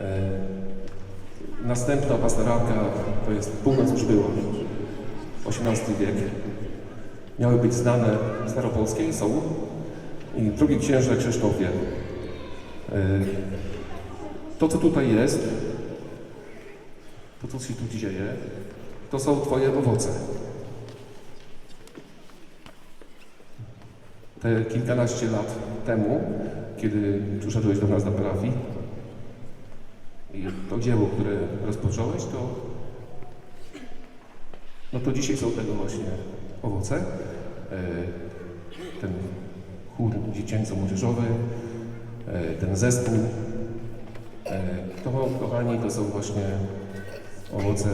E, Następna pastoralka to jest Północ już była, XVIII wiek. Miały być znane staropolskie i są. I drugi księże Krzysztof wie. E, To, co tutaj jest, to, co się tu dzieje, to są Twoje owoce. Te kilkanaście lat temu, kiedy przyszedłeś do nas do parafii to dzieło, które rozpocząłeś, to no to dzisiaj są tego właśnie owoce. E, Ten chór dziecięco-młodzieżowy, e, ten zespół. E, To, kochani, to są właśnie owoce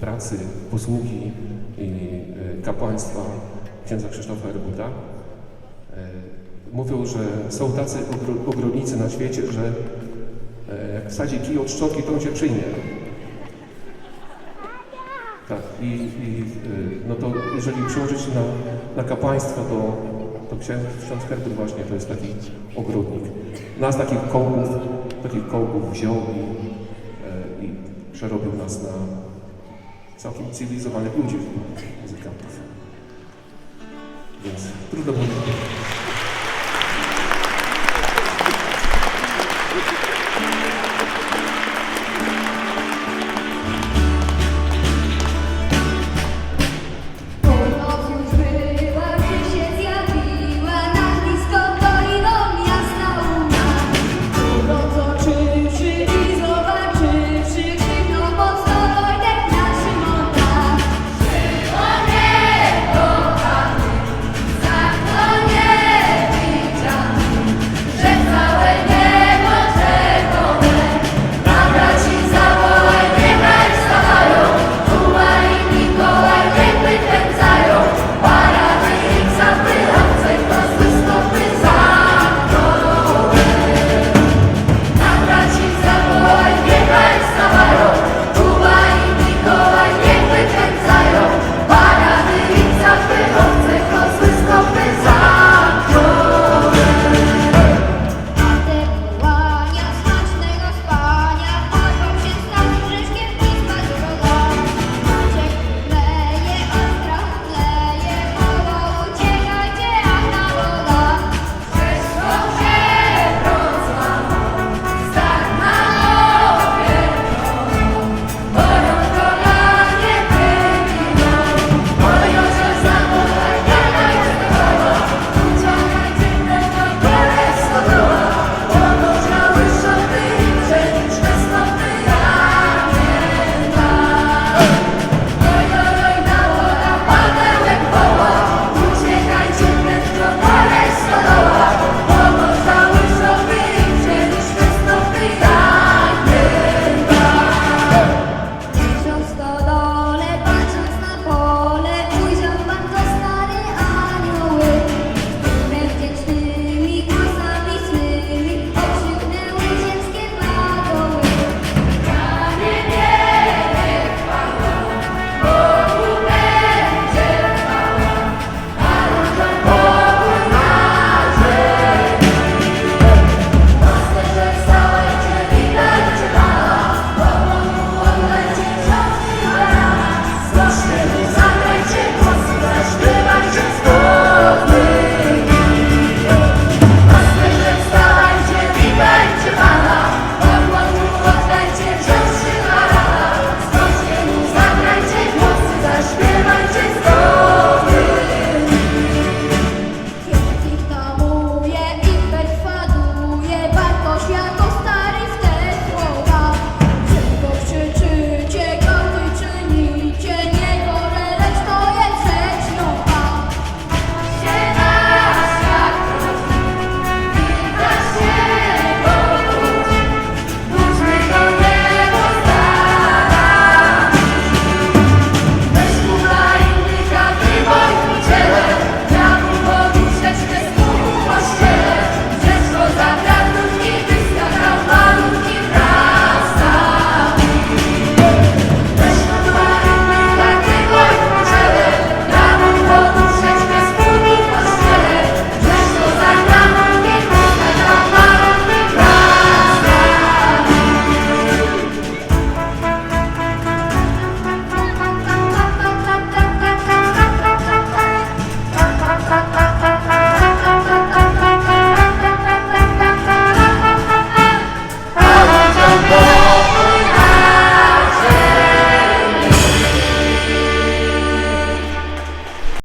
pracy, posługi i kapłaństwa księdza Krzysztofa Erbuta. Mówią, że są tacy ogro- ogrodnicy na świecie, że jak wsadzi kij od szczotki, to on się przyjmie. Tak, i, i y, no to jeżeli przełożyć na, na kapłaństwo, to, to ksiądz, ksiądz Herbert właśnie to jest taki ogrodnik. Nas takich kołków, takich kołków wziął i, e, i przerobił nas na całkiem cywilizowanych ludzi, muzykantów. Więc trudno było.